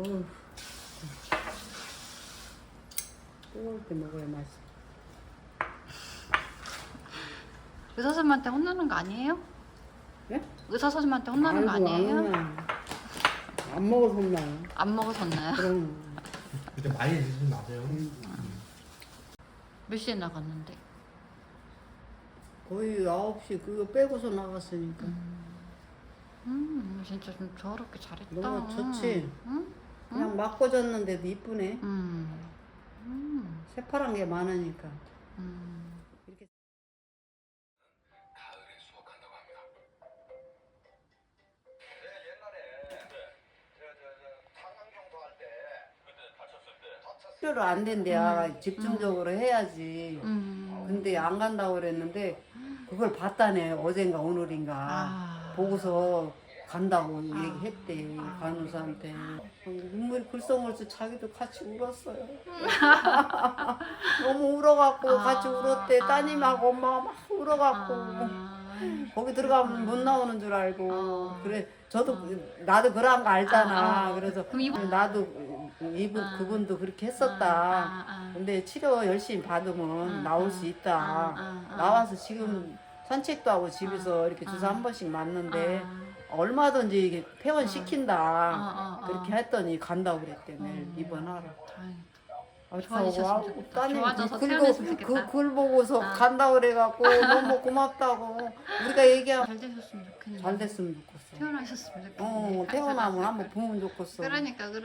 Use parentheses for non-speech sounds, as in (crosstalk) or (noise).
어우. 뜨거울 때 먹어야 맛있어. 의사 선생님한테 혼나는 거 아니에요? 예? 의사 선생님한테 혼나는 거 아이고, 아니에요? 아니야. 안 먹어서 혼나요. 안 먹으셨나요? 그럼. 그때 많이 드시지 마세요. 음. 몇 시에 나갔는데? 거의 9시 그거 빼고서 나갔으니까. 음, 음 진짜 좀 저렇게 잘했다. 너무 좋지? 응? 그냥 막 꽂았는데도 이쁘네. 음. 음. 새파란 게 많으니까. 음. 이렇게 필요로 안 된대야. 집중적으로 해야지. 음. 근데 안 간다고 그랬는데 그걸 봤다네. 어젠가 오늘인가. 아. 보고서 간다고 얘기했대. 간호사한테. 눈물이 글썽글썽 자기도 같이 울었어요. (laughs) 너무 울어갖고 아. 같이 울었대. 아. 따님하고 엄마가 막 울어갖고. 아. 거기 들어가면 못 나오는 줄 알고 어. 그래 저도 그- 나도 그런 거 알잖아 아, 아. 그래서 나도 이분 아. 그분도 그렇게 했었다 아, 아. 근데 치료 열심히 받으면 아, 나올 아. 수 있다 아, 아, 아. 나와서 지금 산책도 하고 집에서 이렇게 주사 아. 한 번씩 맞는데 아. 얼마든지 이게 퇴원 시킨다 아, 아. 그렇게 했더니 간다고 그랬대 내일 음. 입원하러 다행이다. 아, 좋아지셨으면 그래서 좋겠다. 따님 좋아져서 글, 태어났으면 그, 좋겠다. 그, 글 보고서 아. 간다고 그래갖고 (laughs) 너무 고맙다고 우리가 얘기하면 잘 되셨으면 좋겠네. 잘 됐으면 좋겠어. 태어나셨으면 좋겠네. 어, 태어나면 한번 보면 좋겠어. 그러니까 그래.